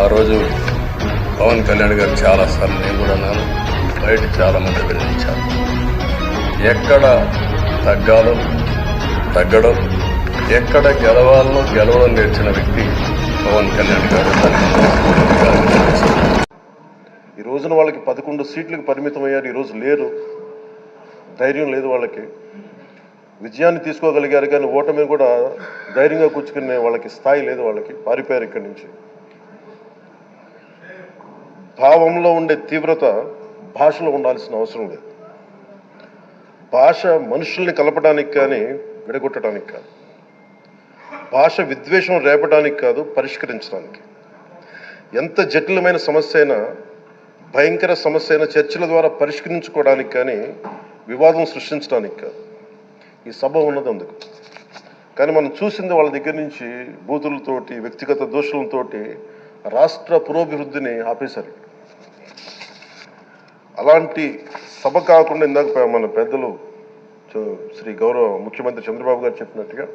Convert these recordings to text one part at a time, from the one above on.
ఆ రోజు పవన్ కళ్యాణ్ గారు చాలాసార్లు నేను కూడా అన్నాను బయట చాలా మంది ఎక్కడ తగ్గాలో తగ్గడం ఎక్కడ గెలవాలో గెలవడం నేర్చిన వ్యక్తి పవన్ కళ్యాణ్ గారు. ఈ రోజున వాళ్ళకి పదకొండు సీట్లకు పరిమితం అయ్యారు ఈ రోజు లేరు. ధైర్యం లేదు వాళ్ళకి. విజయాన్ని తీసుకోగలిగారు కానీ ఓటమి కూడా ధైర్యంగా కూర్చుకునే వాళ్ళకి స్థాయి లేదు వాళ్ళకి పారిపోయారు ఇక్కడి నుంచి. భావంలో ఉండే తీవ్రత భాషలో ఉండాల్సిన అవసరం లేదు. భాష మనుషుల్ని కలపడానికి కానీ విడగొట్టడానికి కాదు. భాష విద్వేషం రేపడానికి కాదు పరిష్కరించడానికి. ఎంత జటిలమైన సమస్య అయినా భయంకర సమస్య అయిన చర్చల ద్వారా పరిష్కరించుకోవడానికి కానీ వివాదం సృష్టించడానికి కాదు. ఈ సభ ఉన్నది అందుకు. కానీ మనం చూసింది వాళ్ళ దగ్గర నుంచి బూతులతోటి వ్యక్తిగత దోషులతోటి రాష్ట్ర పురోభివృద్ధిని ఆపేశారు. అలాంటి సభ కాకుండా ఇందాక మన పెద్దలు శ్రీ గౌరవ ముఖ్యమంత్రి చంద్రబాబు గారు చెప్పినట్టుగా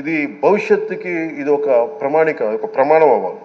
ఇది భవిష్యత్తుకి ఇది ఒక ప్రమాణిక ఒక ప్రమాణం అవ్వాలి.